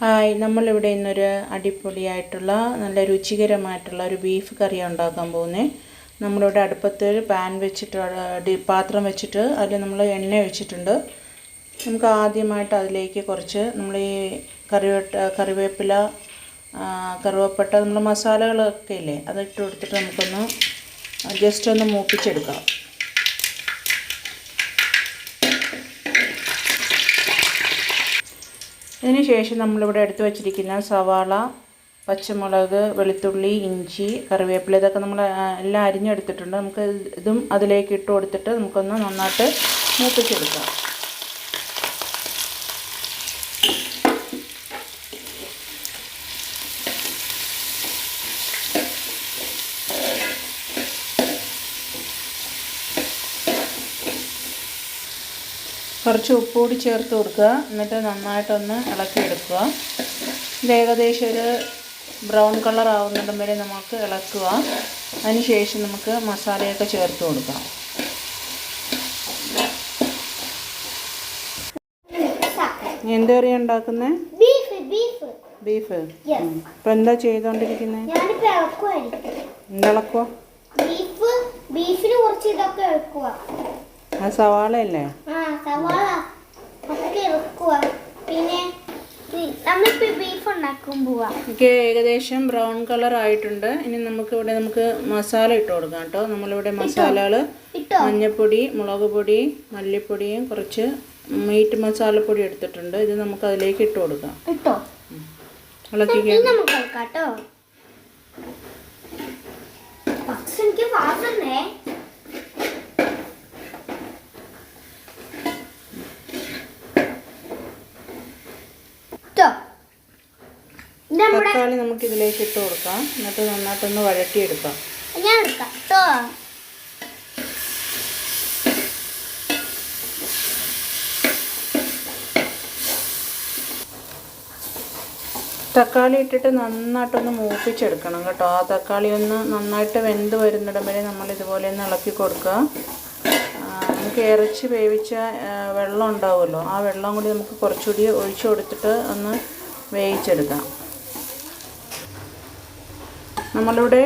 Hi നമ്മളിവിടെ ഇന്നൊരു അടിപൊളിയായിട്ടുള്ള നല്ല രുചികരമായിട്ടുള്ള ഒരു ബീഫ് കറി ഉണ്ടാക്കാൻ പോകുന്നത് നമ്മളിവിടെ അടുപ്പത്ത് പാൻ വെച്ചിട്ട് പാത്രം വെച്ചിട്ട് അതിൽ നമ്മൾ എണ്ണ ഒഴിച്ചിട്ടുണ്ട്. നമുക്ക് ആദ്യമായിട്ട് അതിലേക്ക് കുറച്ച് നമ്മൾ ഈ കറിവേട്ട കറിവേപ്പില കറുവപ്പട്ട നമ്മൾ മസാലകളൊക്കെ ഇല്ലേ അതിട്ട് കൊടുത്തിട്ട് നമുക്കൊന്ന് ജസ്റ്റ് ഒന്ന് മൂപ്പിച്ചെടുക്കാം. ഇതിന് ശേഷം നമ്മളിവിടെ എടുത്തു വച്ചിരിക്കുന്ന സവാള പച്ചമുളക് വെളുത്തുള്ളി ഇഞ്ചി കറിവേപ്പില ഇതൊക്കെ നമ്മൾ എല്ലാം അരിഞ്ഞെടുത്തിട്ടുണ്ട്. നമുക്ക് ഇതും അതിലേക്ക് ഇട്ട് കൊടുത്തിട്ട് നമുക്കൊന്ന് നന്നായിട്ട് മൂപ്പിച്ചെടുക്കാം. കുറച്ച് ഉപ്പ് കൂടി ചേർത്ത് കൊടുക്കുക. എന്നിട്ട് നന്നായിട്ടൊന്ന് ഇളക്കിയെടുക്കുക. ഇത് ഏകദേശം ഒരു ബ്രൗൺ കളർ ആവുന്നിടം വരെ നമുക്ക് ഇളക്കുക. അതിനുശേഷം നമുക്ക് മസാലയൊക്കെ ചേർത്ത് കൊടുക്കാം. എന്താ കറിയാണ് ഉണ്ടാക്കുന്നത് ബീഫ്. ഇപ്പം എന്താ ചെയ്തുകൊണ്ടിരിക്കുന്നത് എന്തിളക്കുവോ ബീഫ് ബീഫിന് കുറച്ച് ഇതൊക്കെ ഇളക്കുക ആ സവാളയല്ലേ? ആ സവാള ഒക്കെ ഇളക്കുക പിന്നെ ബീഫ് ഉണ്ടാക്കാൻ പോവാ. ഏകദേശം ബ്രൗൺ കളർ ആയിട്ടുണ്ട്. ഇനി നമുക്ക് ഇവിടെ നമുക്ക് മസാല ഇട്ട് കൊടുക്കാം കേട്ടോ. നമ്മളിവിടെ മസാലകൾ മഞ്ഞപ്പൊടി മുളക് പൊടി മല്ലിപ്പൊടിയും കുറച്ച് മീറ്റ് മസാലപ്പൊടി എടുത്തിട്ടുണ്ട്. ഇത് നമുക്ക് അതിലേക്ക് ഇട്ട് കൊടുക്കാം. ഇട്ടോ? ഇളക്കാം കേട്ടോ പക്ഷെ എനിക്ക് വാസണ്ടേ ഇട്ടോ ഇത് നമ്മുടെ തക്കാളി നമുക്ക് ഇതിലേക്ക് ഇട്ട് കൊടുക്കാം. എന്നിട്ട് നന്നായിട്ടൊന്ന് വഴറ്റിയെടുക്കാം. ഞാൻ എടുക്കാം. കേട്ടോ തക്കാളി ഇട്ടിട്ട് നന്നായിട്ടൊന്ന് മൂപ്പിച്ചെടുക്കണം കേട്ടോ. ആ തക്കാളി ഒന്ന് നന്നായിട്ട് വെന്ത് വരുന്നിടം വരെ നമ്മൾ ഇതുപോലെ ഒന്ന് ഇളക്കി കൊടുക്കുക. നമുക്ക് ഇറച്ചി വേവിച്ച വെള്ളം ഉണ്ടാവുമല്ലോ. ആ വെള്ളം കൂടി നമുക്ക് കുറച്ചുകൂടി ഒഴിച്ചു കൊടുത്തിട്ട് ഒന്ന് വേവിച്ചെടുക്കാം. നമ്മളിവിടെ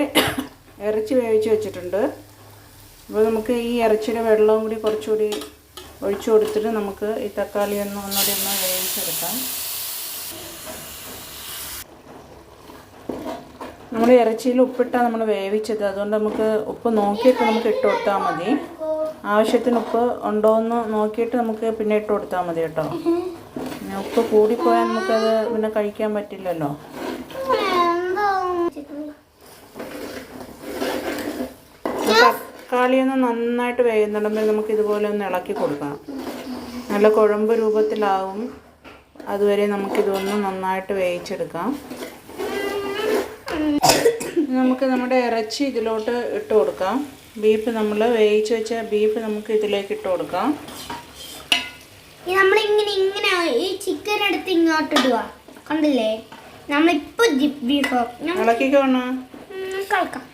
ഇറച്ചി വേവിച്ച് വെച്ചിട്ടുണ്ട്. അപ്പോൾ നമുക്ക് ഈ ഇറച്ചിയുടെ വെള്ളവും കൂടി കുറച്ചുകൂടി ഒഴിച്ചു കൊടുത്തിട്ട് നമുക്ക് ഈ തക്കാളി ഒന്ന് ഒന്നുകൂടി ഒന്ന് വേവിച്ചെടുക്കാം. നമ്മൾ ഇറച്ചിയിൽ ഉപ്പിട്ടാണ് നമ്മൾ വേവിച്ചത്. അതുകൊണ്ട് നമുക്ക് ഉപ്പ് നോക്കിയിട്ട് നമുക്ക് ഇട്ട് കൊടുത്താൽ മതി. ആവശ്യത്തിന് ഉപ്പ് ഉണ്ടോ എന്ന് നോക്കിയിട്ട് നമുക്ക് പിന്നെ ഇട്ട് കൊടുത്താൽ മതി കേട്ടോ. പിന്നെ ഉപ്പ് കൂടിപ്പോയാൽ നമുക്കത് പിന്നെ കഴിക്കാൻ പറ്റില്ലല്ലോ എന്തോ തക്കാളി ഒന്ന് നന്നായിട്ട് വേകുന്നുണ്ടെങ്കിൽ നമുക്ക് ഇതുപോലെ ഒന്ന് ഇളക്കി കൊടുക്കാം നല്ല കുഴമ്പ് രൂപത്തിലാവും. അതുവരെ നമുക്കിതൊന്ന് നന്നായിട്ട് വേവിച്ചെടുക്കാം. നമുക്ക് നമ്മുടെ ഇറച്ചി ഇതിലോട്ട് ഇട്ട് കൊടുക്കാം. ബീഫ് നമ്മൾ വേവിച്ച് വെച്ച ബീഫ് നമുക്ക് ഇതിലേക്ക് ഇട്ട് കൊടുക്കാം. നമ്മളിങ്ങനെ ഇങ്ങനെ ഈ ചിക്കൻ എടുത്ത് ഇങ്ങോട്ട് ഇടുക കണ്ടില്ലേ? നമ്മളിപ്പോ ബീഫ് ഇളക്കിക്കോണ കളക്കാം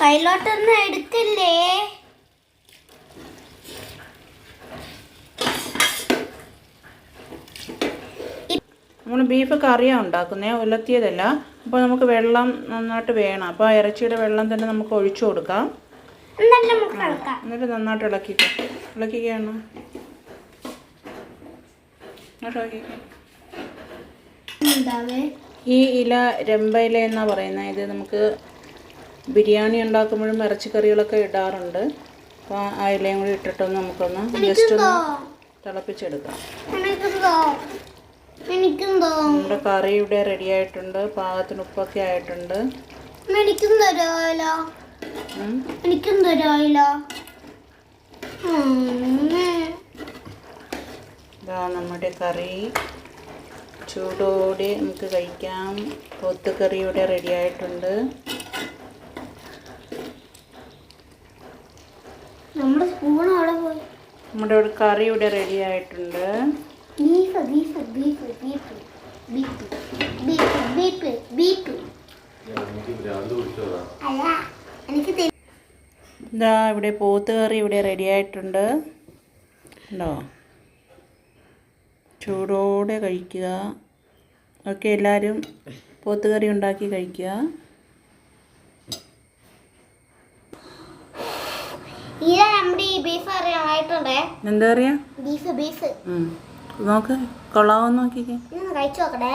കയ്യിലോട്ടൊന്നും എടുക്കല്ലേ നമ്മൾ ബീഫ് കറിയാണ് ഉണ്ടാക്കുന്നത് ഉലത്തിയതല്ല. അപ്പോൾ നമുക്ക് വെള്ളം നന്നായിട്ട് വേണം. അപ്പോൾ ആ ഇറച്ചിയുടെ വെള്ളം തന്നെ നമുക്ക് ഒഴിച്ചു കൊടുക്കാം. എന്നിട്ട് നന്നായിട്ട് ഇളക്കിക്കോ. ഇളക്കിക്കാണ് ഈ ഇല രമ്പയില എന്നാ പറയുന്നത് ഇത് നമുക്ക് ബിരിയാണി ഉണ്ടാക്കുമ്പോഴും ഇറച്ചിക്കറികളൊക്കെ ഇടാറുണ്ട്. അപ്പോൾ ആ ഇലയും കൂടി ഇട്ടിട്ടൊന്ന് നമുക്കൊന്ന് ജസ്റ്റ് ഒന്ന് തിളപ്പിച്ചെടുക്കാം. നമ്മുടെ കറി ഇവിടെ റെഡി ആയിട്ടുണ്ട്. പാകത്തിന് ഉപ്പൊക്കെ ആയിട്ടുണ്ട്. എനിക്കും. എനിക്കും നമ്മുടെ കറി. ചൂടോടെ നമുക്ക് കഴിക്കാം. പോത്തുകറി ഇവിടെ റെഡി ആയിട്ടുണ്ട്. നമ്മുടെ ഇവിടെ കറി ഇവിടെ റെഡി ആയിട്ടുണ്ട്. Beef beef beef beef beef beef beef beef. അല്ല എനിക്ക് ഇതാ ഇവിടെ പോത്ത് കറി ഇവിടെ റെഡി ആയിട്ടുണ്ട്. ഉണ്ടോ? ചൂടോടെ കഴിക്കുക. ഓക്കെ എല്ലാവരും പോത്ത് കറി ഉണ്ടാക്കി കഴിക്കുക. ഇതാ നമ്മുടെ ഈ ബീഫ് കറി ആയിട്ടുണ്ടേ എന്താ പറയുക ബീഫ് ബീഫ് നോക്ക് കൊള്ളാവോ നോക്കിക്കേ. ഇന്ന് കഴിച്ചു നോക്കട്ടെ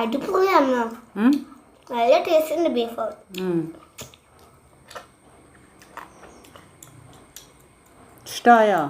അടിപൊളിയാണ്? നല്ല ടേസ്റ്റ് ഉണ്ട് ബീഫ്. ഇഷ്ടമായോ.